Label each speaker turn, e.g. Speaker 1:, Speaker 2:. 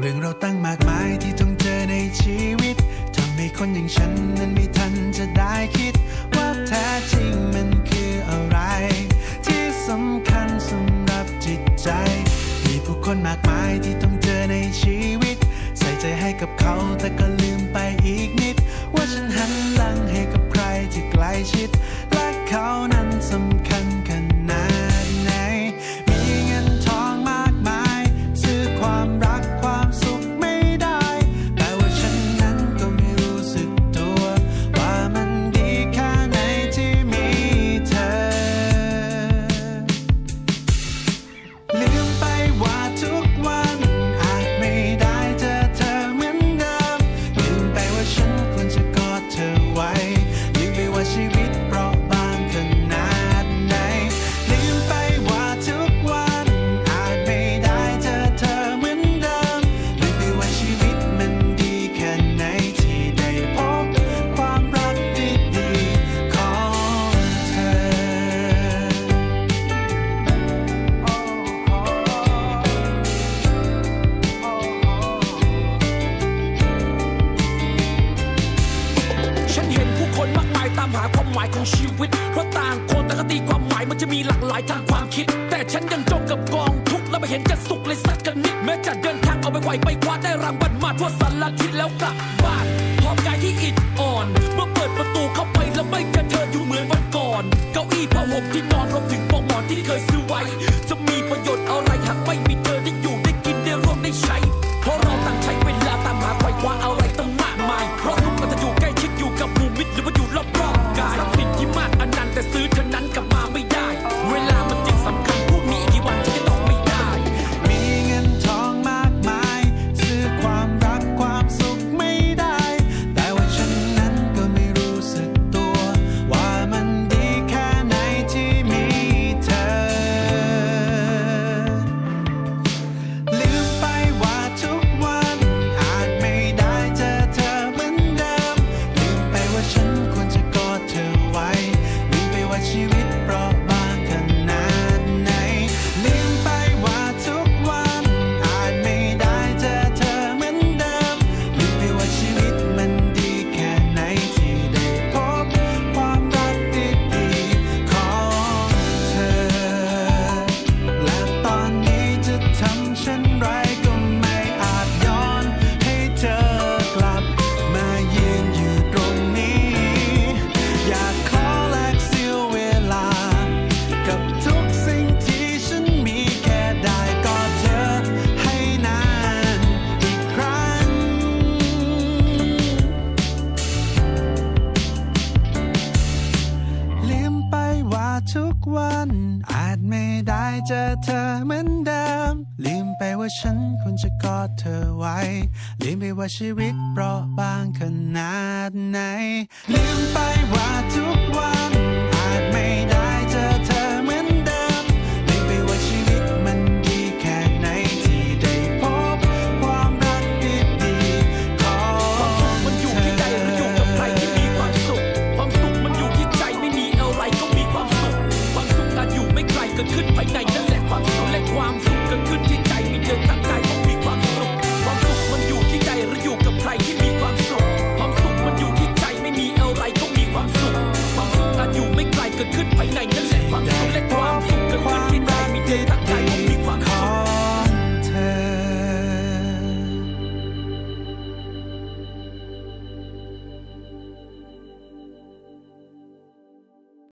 Speaker 1: เรื่องเราตั้งมากมายที่ต้องเจอในชีวิตทำให้คนอย่างฉันนั้นไม่ทันจะได้คิด ว่าแท้จริงมันคืออะไร ที่สำคัญสำหรับจิตใจ มีผู้คนมากมายที่ต้องเจอในชีวิต ใส่ใจให้กับเขาแต่ก็ามหาความหมา
Speaker 2: ยของชีวิต เพราะต่างคนแต่ก็ตีความหมายมันจะมีหลากหลายทางความคิด แต่ฉันยังจมกับกองทุกข์แล้วไม่เห็นจะสุขเลยสักกันนิด แม้จะเดินทางเอาไปไหวไปคว้าได้รางวัลมาทั่วสารทิศแล้วกลับบ้าน เจอเธอเหมือนเดิม ลืมไป
Speaker 1: ว่าฉันควรจะกอดเธอไว้ ลืมไปว่าชีวิตเปราะบางขนาดไหน ลืมไปว่าทุกวัน
Speaker 2: 个 goodbye night。